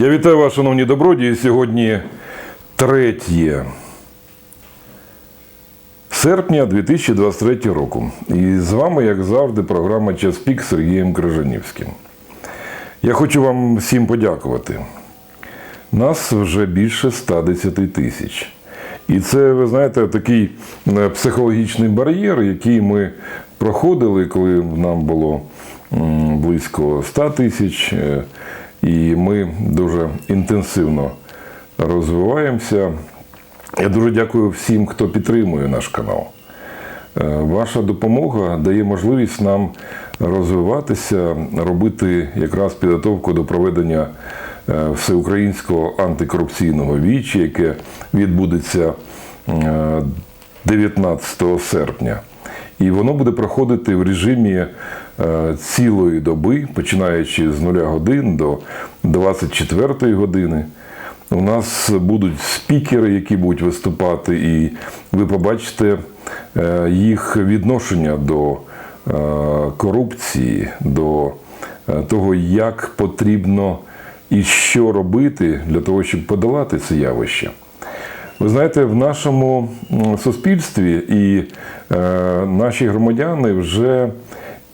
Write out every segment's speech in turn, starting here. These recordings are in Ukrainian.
Я вітаю вас, шановні добродії. Сьогодні 3 серпня 2023 року. І з вами, як завжди, програма Час пік Сергієм Крижанівським. Я хочу вам всім подякувати. Нас вже більше 110 тисяч. І це, ви знаєте, такий е, психологічний бар'єр, який ми проходили, коли нам було близько 100 тисяч. Е, І ми дуже інтенсивно розвиваємося. Я дуже дякую всім, хто підтримує наш канал. Е, Ваша допомога дає можливість нам розвиватися, робити якраз підготовку до проведення е, всеукраїнського антикорупційного вічі, яке відбудеться е, 19 серпня. І воно буде проходити в режимі е, цілої доби, починаючи з 0 годин до 24 години. У нас будуть спікери, які будуть виступати, і ви побачите е, їх відношення до е, корупції, до того, як потрібно і що робити для того, щоб подолати це явище. Ви знаєте, в нашому суспільстві і е, наші громадяни вже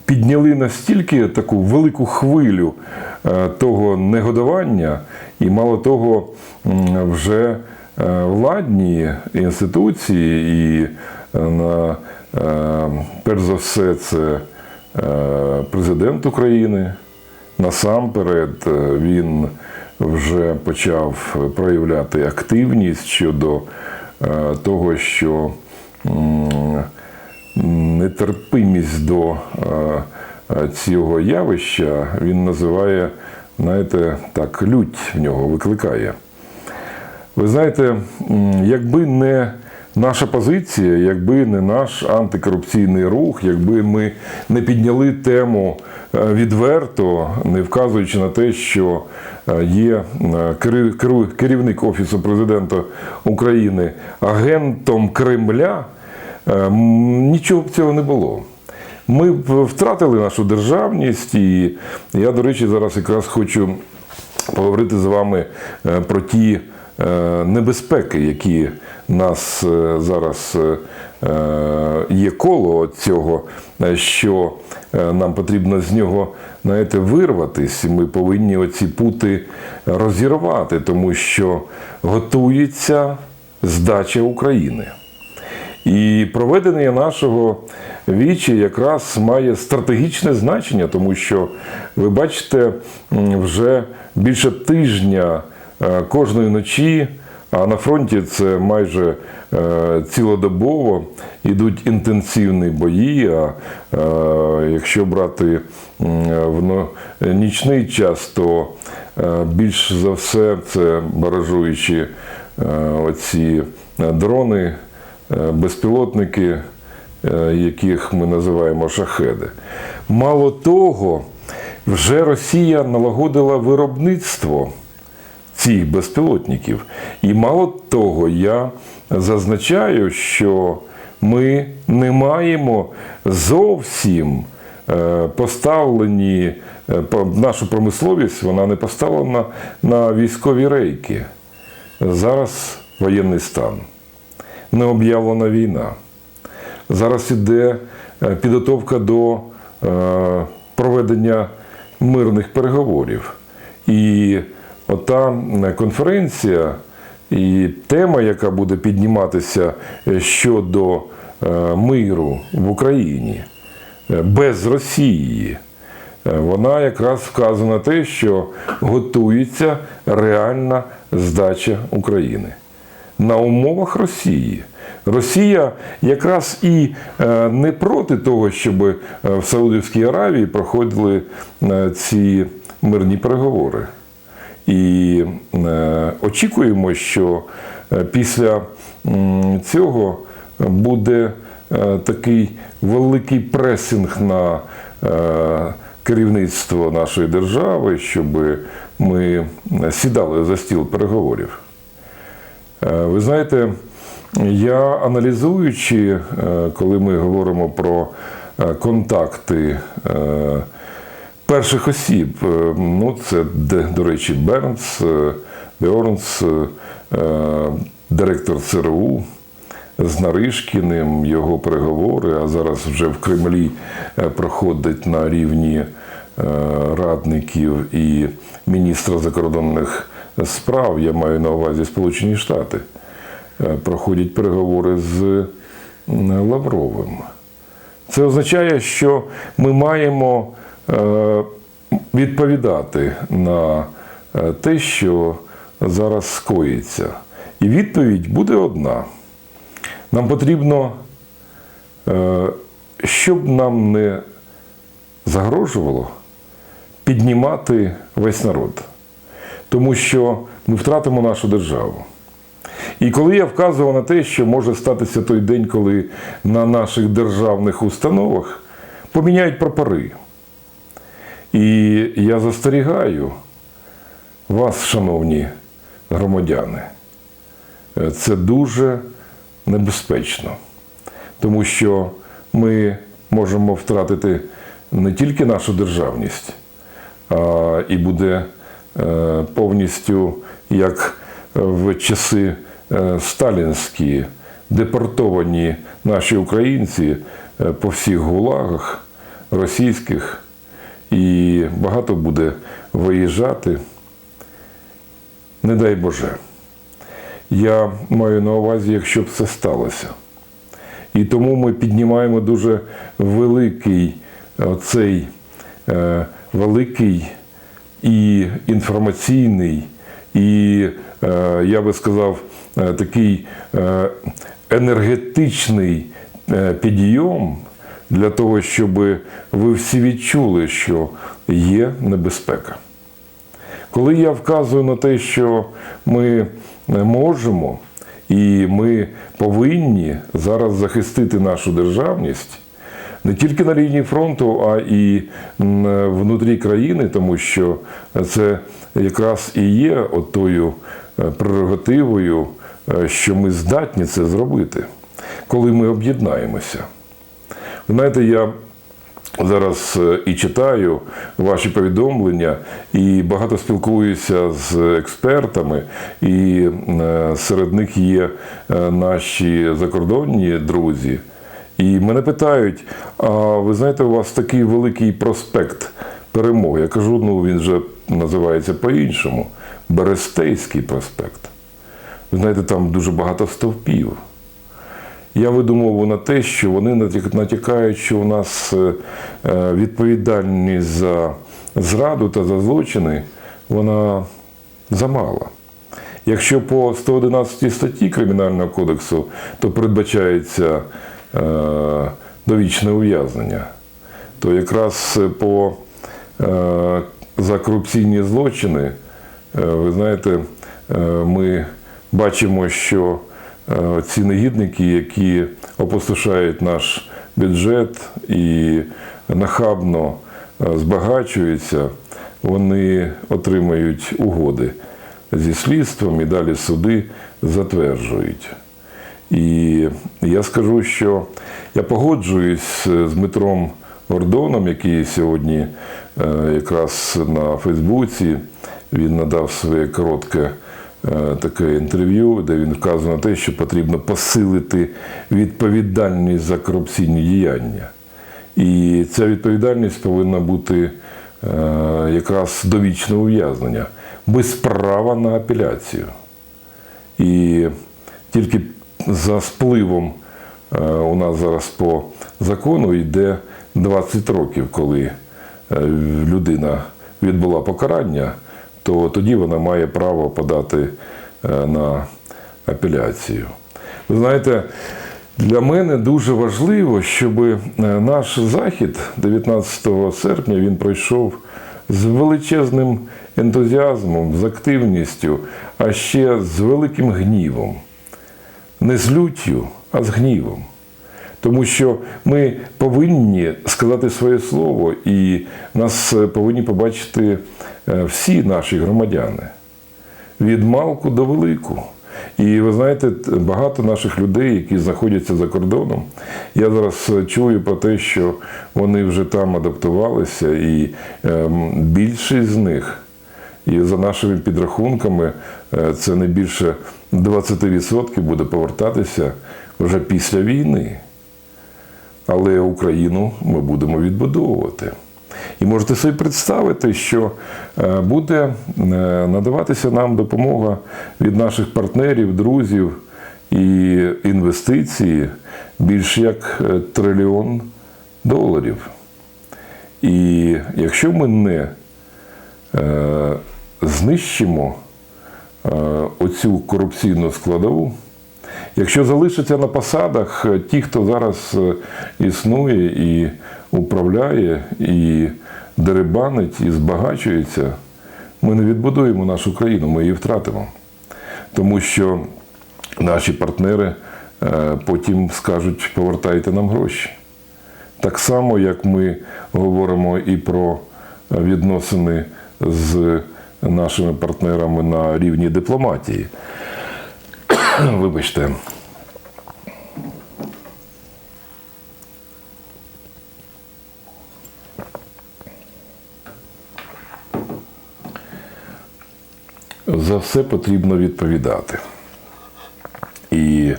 підняли настільки таку велику хвилю е, того негодування, і мало того, вже е, владні інституції, і на, перш за все, це президент України. Насамперед він вже почав проявляти активність щодо е, того, що нетерпимість до е, е, цього явища він називає, знаєте, так, лють в нього викликає. Ви знаєте, якби не наша позиція, якби не наш антикорупційний рух, якби ми не підняли тему е, відверто, не вказуючи на те, що е, є е, керівник Офісу президента України агентом Кремля, нічого б цього не було. Ми б втратили нашу державність, і я, до речі, зараз якраз хочу поговорити з вами про ті небезпеки, які нас е, зараз е, е, є коло цього, е, що е, нам потрібно з нього знаєте, вирватись. Ми повинні оці пути розірвати, тому що готується здача України. І проведення нашого вічі якраз має стратегічне значення, тому що ви бачите, вже більше тижня е, кожної ночі, а на фронті це майже е, цілодобово йдуть інтенсивні бої. А е, якщо брати в нічний час, то е, більш за все це баражуючі е, оці е, дрони, е, безпілотники, е, яких ми називаємо шахеди. Мало того, вже Росія налагодила виробництво цих безпілотників. І мало того, я зазначаю, що ми не маємо зовсім е, поставлені, е, нашу промисловість, вона не поставлена на військові рейки. Зараз воєнний стан, не об'явлена війна. Зараз іде е, підготовка до проведення мирних переговорів. І ота конференція і тема, яка буде підніматися е, щодо е, миру в Україні е, без Росії, вона якраз вказує на те, що готується реальна здача України на умовах Росії. Росія якраз і не проти того, щоб в Саудівській Аравії проходили ці мирні переговори. І е, очікуємо, що е, після цього буде е, такий великий пресинг на керівництво нашої держави, щоб ми сідали за стіл переговорів. Ви знаєте, я аналізуючи, коли ми говоримо про контакти перших осіб. Е, Ну, це, до речі, Бернс, е, Бьорнс, е, директор ЦРУ з Наришкіним, його переговори, а зараз вже в Кремлі проходить на рівні радників і міністра закордонних справ, я маю на увазі Сполучені Штати, проходять переговори з Лавровим. Це означає, що ми маємо відповідати на е, те, що зараз скоїться. І відповідь буде одна. Нам потрібно, е, щоб нам не загрожувало, піднімати весь народ. Тому що ми втратимо нашу державу. І коли я вказував на те, що може статися той день, коли на наших державних установах поміняють прапори. І я застерігаю вас, шановні громадяни, е, це дуже небезпечно, тому що ми можемо втратити не тільки нашу державність, а і буде е, повністю як в часи е, сталінські депортовані наші українці по всіх гулагах російських, і багато буде виїжджати. Не дай Боже. Я маю на увазі, якщо б це сталося. І тому ми піднімаємо дуже великий цей е, великий і інформаційний, і, е, я би сказав, е, такий е, енергетичний е, підйом для того, щоб ви всі відчули, що є небезпека. Коли я вказую на те, що ми можемо і ми повинні зараз захистити нашу державність не тільки на лінії фронту, а і внутрі країни, тому що це якраз і є отою е, прерогативою, е, що ми здатні це зробити, коли ми об'єднаємося. Знаєте, я зараз е, і читаю ваші повідомлення, і багато спілкуюся з експертами, і е, серед них є е, наші закордонні друзі. І мене питають: а ви знаєте, у вас такий великий проспект перемоги? Я кажу, ну він же називається по-іншому Берестейський проспект. Ви знаєте, там дуже багато стовпів. Я видумував на те, що вони натяк- натякають, що у нас е, е, відповідальність за зраду та за злочини, вона замала. Якщо по 111 статті Кримінального кодексу, то передбачається е, довічне ув'язнення, то якраз по за корупційні злочини, ви знаєте, ми бачимо, що ці негідники, які опустошають наш бюджет і нахабно е, збагачуються, вони отримають угоди зі слідством і далі суди затверджують. І я скажу, що я погоджуюсь з Дмитром Гордоном, який сьогодні е, якраз на Фейсбуці він надав своє коротке е, таке інтерв'ю, де він вказує на те, що потрібно посилити відповідальність за корупційні діяння. І ця відповідальність повинна бути е, якраз довічне ув'язнення, без права на апеляцію. І тільки за спливом е, у нас зараз по закону йде 20 років, коли е, людина відбула покарання, то тоді вона має право подати е, на апеляцію. Ви знаєте, для мене дуже важливо, щоб е, наш захід 19 серпня він пройшов з величезним ентузіазмом, з активністю, а ще з великим гнівом. Не з люттю, а з гнівом. Тому що ми повинні сказати своє слово, і нас е, повинні побачити е, всі наші громадяни від малку до велику. І ви знаєте, багато наших людей, які знаходяться за кордоном, я зараз е, чую про те, що вони вже там адаптувалися, і більшість з них, і за нашими підрахунками, це не більше 20% буде повертатися вже після війни. Але Україну ми будемо відбудовувати. І можете собі представити, що е, буде е, надаватися нам допомога від наших партнерів, друзів і інвестиції більш як е, трильйон доларів. І якщо ми не знищимо оцю корупційну складову, Якщо залишаться на посадах е, ті, хто зараз е, існує і управляє, і дерибанить, і збагачується, ми не відбудуємо нашу країну, ми її втратимо. Тому що наші партнери е, потім скажуть, повертайте нам гроші. Так само, як ми говоримо і про відносини з нашими партнерами на рівні дипломатії. Вибачте. За все потрібно відповідати. І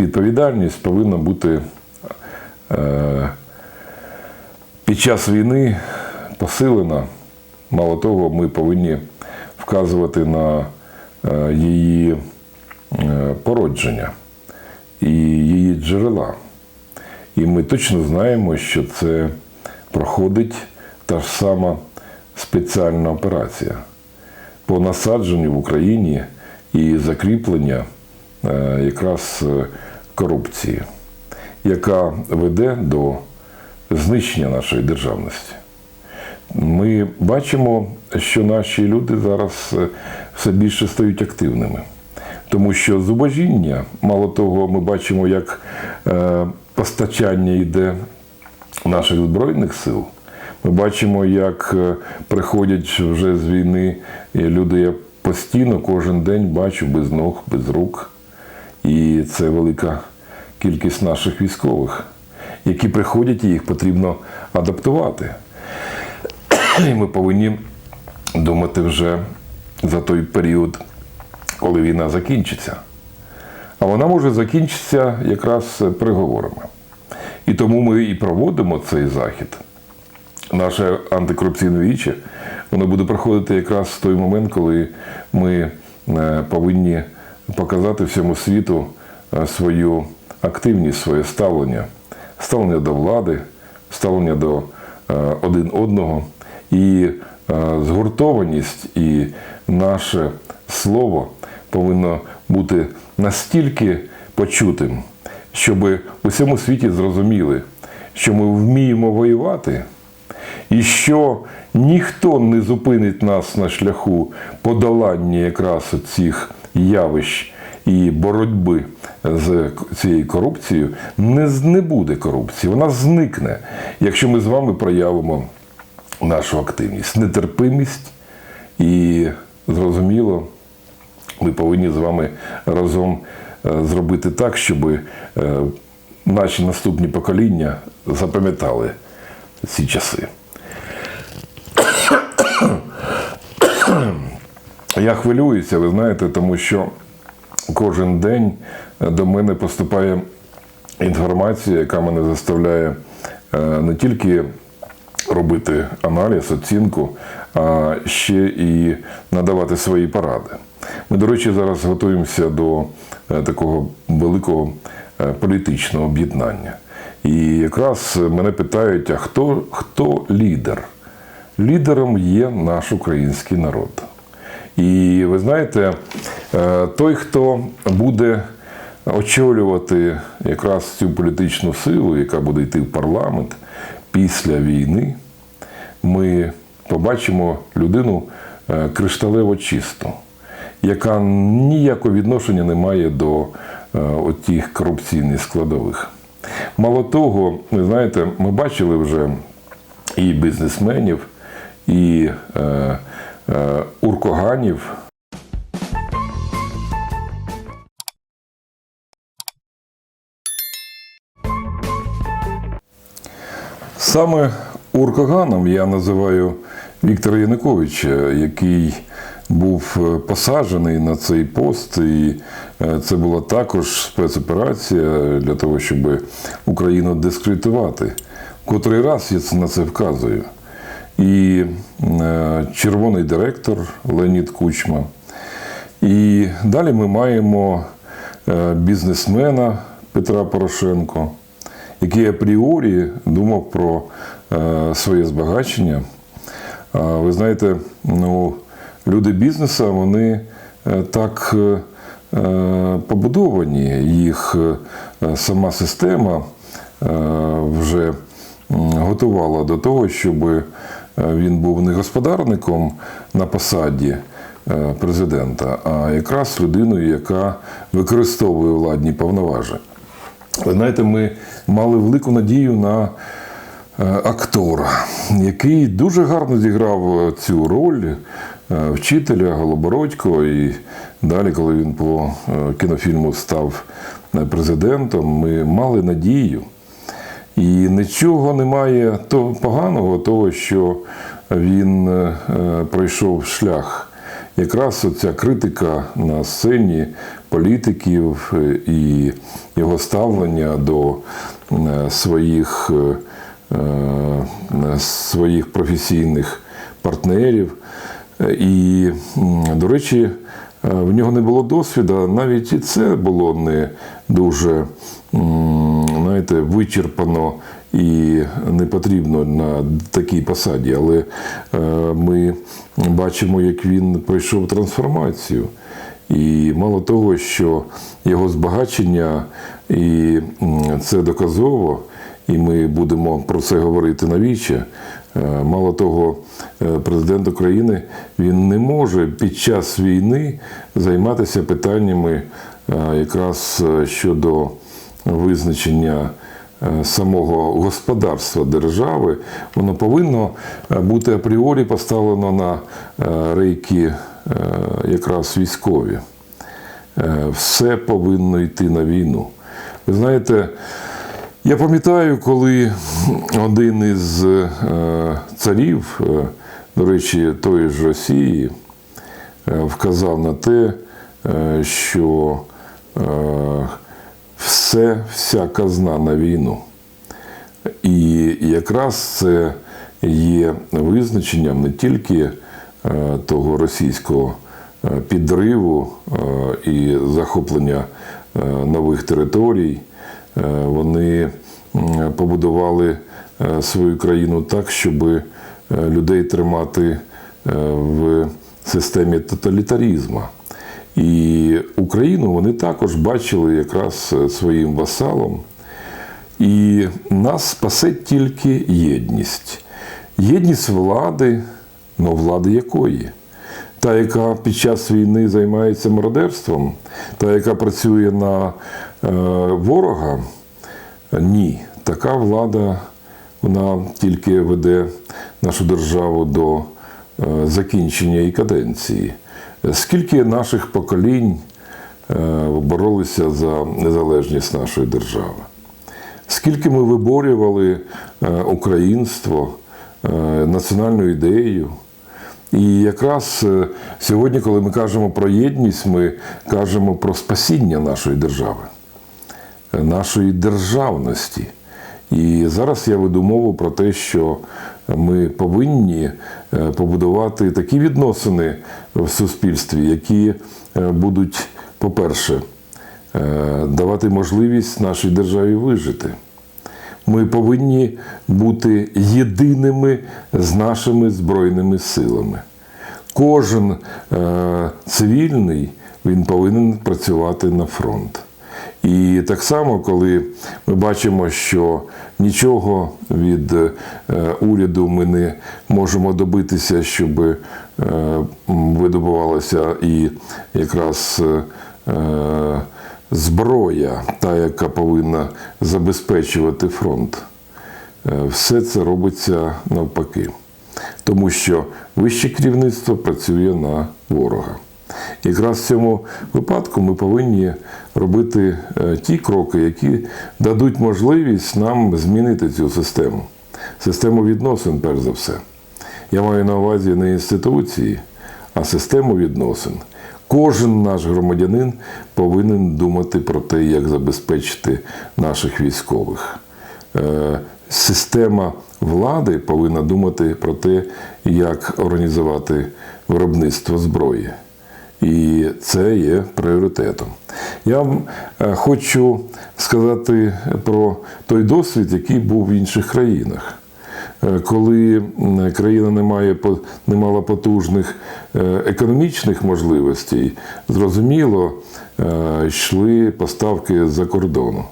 відповідальність повинна бути е, під час війни посилена. Мало того, ми повинні вказувати на е, її е, породження і її джерела. І ми точно знаємо, що це проходить та ж сама спеціальна операція по насадженню в Україні і закріплення е, якраз е, корупції, яка веде до знищення нашої державності. Ми бачимо, що наші люди зараз е, все більше стають активними. Тому що зубожіння, мало того, ми бачимо, як е, постачання йде наших Збройних сил. Ми бачимо, як е, приходять вже з війни люди. Я постійно кожен день бачу без ног, без рук. І це велика кількість наших військових, які приходять, і їх потрібно адаптувати. І ми повинні думати вже за той період, коли війна закінчиться. А вона може закінчитися якраз переговорами. І тому ми і проводимо цей захід. Наше антикорупційне віче, воно буде проходити якраз в той момент, коли ми е, повинні показати всьому світу е, свою активність, своє ставлення, ставлення до влади, ставлення до е, один одного і згуртованість, і наше слово повинно бути настільки почутим, щоб у всьому світі зрозуміли, що ми вміємо воювати, і що ніхто не зупинить нас на шляху подолання якраз цих явищ і боротьби з цією корупцією, не, не буде корупції, вона зникне, якщо ми з вами проявимо нашу активність, нетерпимість і зрозуміло, ми повинні з вами разом е, зробити так, щоб е, наші наступні покоління запам'ятали ці часи. Я хвилююся, ви знаєте, тому що кожен день до мене поступає інформація, яка мене заставляє е, не тільки робити аналіз, оцінку, а ще і надавати свої поради. Ми, до речі, зараз готуємося до е, такого великого е, політичного об'єднання. І якраз мене питають: а хто, хто лідер? Лідером є наш український народ. І ви знаєте, е, той, хто буде очолювати якраз цю політичну силу, яка буде йти в парламент після війни, ми побачимо людину е, кришталево чисту, яка ніякого відношення не має до е, тих корупційних складових. Мало того, ви знаєте, ми бачили вже і бізнесменів, і е, е, уркоганів. Саме уркоганом я називаю Віктора Януковича, який був е, посаджений на цей пост, і е, це була також спецоперація для того, щоб Україну дискредитувати. Котрий раз я на це вказую. І е, червоний директор Леонід Кучма. І далі ми маємо бізнесмена Петра Порошенко, який апріорі думав про своє збагачення. Ви знаєте, ну, люди бізнесу, вони е, так е, е, побудовані, їх сама система вже готувала до того, щоб він був не господарником на посаді президента, а якраз людиною, яка використовує владні повноваження. Ви знаєте, ми мали велику надію на актора, який дуже гарно зіграв цю роль вчителя Голобородько. І далі, коли він по е, кінофільму став е, президентом, ми мали надію. І нічого немає поганого, того, що він е, е, пройшов шлях. Якраз оця критика на сцені політиків е, і його ставлення до е, своїх, е, е, своїх професійних партнерів. Е, І, до речі, е, в нього не було досвіду, навіть і це було не дуже знаєте, вичерпано і не потрібно на такій посаді. Але е, ми бачимо, як він пройшов трансформацію. І мало того, що його збагачення, і це доказово, і ми будемо про це говорити навіче. Мало того, е, президент України він не може під час війни займатися питаннями е, якраз е, щодо визначення самого господарства держави, воно повинно бути апріорі поставлено на рейки якраз військові. Все повинно йти на війну. Ви знаєте, я пам'ятаю, коли один із е, царів, е, до речі, тої ж Росії, е, вказав на те, що все, вся казна на війну. І якраз це є визначенням не тільки того російського підриву і захоплення нових територій. Е, Вони побудували е, свою країну так, щоб е, людей тримати в системі тоталітарізму. І Україну вони також бачили якраз своїм васалом. І нас спасе тільки єдність. Єдність влади, ну влади якої? Та, яка під час війни займається мародерством, та, яка працює на е, ворога, ні. Така влада вона тільки веде нашу державу до е, закінчення її каденції. Скільки наших поколінь е, боролися за незалежність нашої держави? Скільки ми виборювали е, українство, е, національну ідею. І якраз е, сьогодні, коли ми кажемо про єдність, ми кажемо про спасіння нашої держави, е, нашої державності. І зараз я веду мову про те, що ми повинні е, побудувати такі відносини в суспільстві, які будуть, по-перше, давати можливість нашій державі вижити. Ми повинні бути єдиними з нашими збройними силами. Кожен е, цивільний він повинен працювати на фронт. І так само, коли ми бачимо, що нічого від е, уряду ми не можемо добитися, щоб е, м, і якраз е, зброя, та, яка повинна забезпечувати фронт. Е, Все це робиться навпаки. Тому що вище керівництво працює на ворога. Якраз в цьому випадку ми повинні робити е, ті кроки, які дадуть можливість нам змінити цю систему. систему відносин, перш за все. Я маю на увазі не інституції, а систему відносин. Кожен наш громадянин повинен думати про те, як забезпечити наших військових. Е, Система влади повинна думати про те, як організувати виробництво зброї. І це є пріоритетом. Я вам е, хочу сказати про той досвід, який був в інших країнах. Е, Коли країна не, має, не мала потужних е, економічних можливостей, зрозуміло, е, йшли поставки з-за кордону.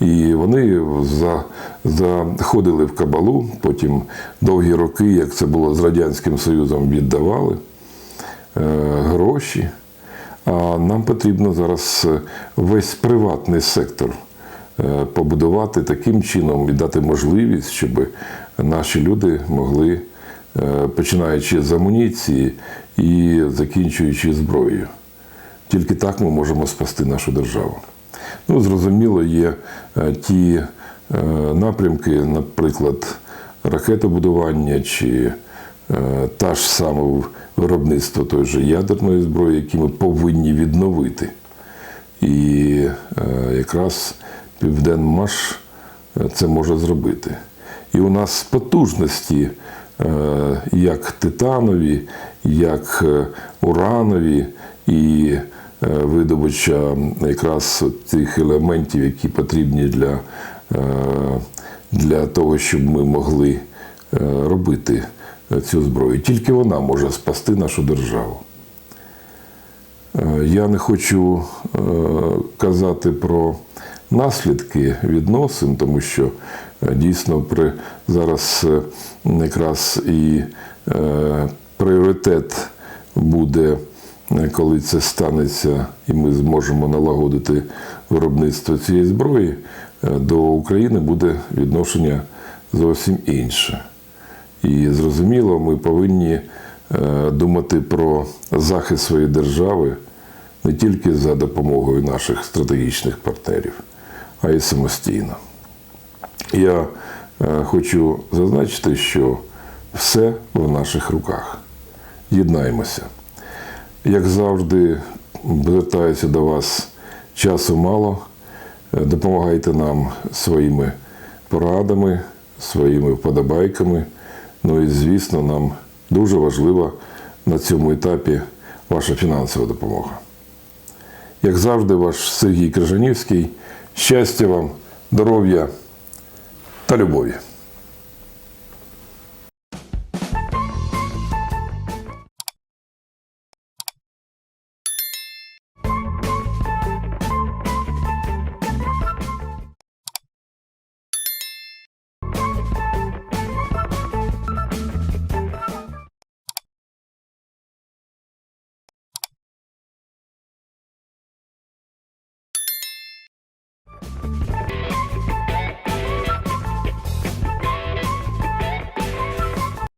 І вони за, заходили в кабалу, потім довгі роки, як це було з Радянським Союзом, віддавали гроші. А нам потрібно зараз весь приватний сектор побудувати таким чином і дати можливість, щоб наші люди могли, е, починаючи з амуніції і закінчуючи зброєю. Тільки так ми можемо спасти нашу державу. Ну, зрозуміло, є е, ті е, напрямки, наприклад, ракетобудування чи та ж саме виробництво тої ж ядерної зброї, які ми повинні відновити. І якраз Південмаш це може зробити. І у нас потужності е, як титанові, як е, уранові і е, видобича якраз тих елементів, які потрібні для, для того, щоб ми могли робити цю зброю. Тільки вона може спасти нашу державу. Я не хочу казати про наслідки відносин, тому що дійсно при зараз е, якраз і е, пріоритет буде, е, коли це станеться, і ми зможемо налагодити виробництво цієї зброї, до України буде відношення зовсім інше. І зрозуміло, ми повинні думати про захист своєї держави не тільки за допомогою наших стратегічних партнерів, а й самостійно. Я е, хочу зазначити, що все в наших руках. Єднаємося. Як завжди, звертаюся до вас часу мало. Е, Допомагайте нам своїми порадами, своїми вподобайками. Ну і, звісно, нам дуже важлива на цьому етапі ваша фінансова допомога. Як завжди, ваш Сергій Крижанівський. Щастя вам, здоров'я та любові.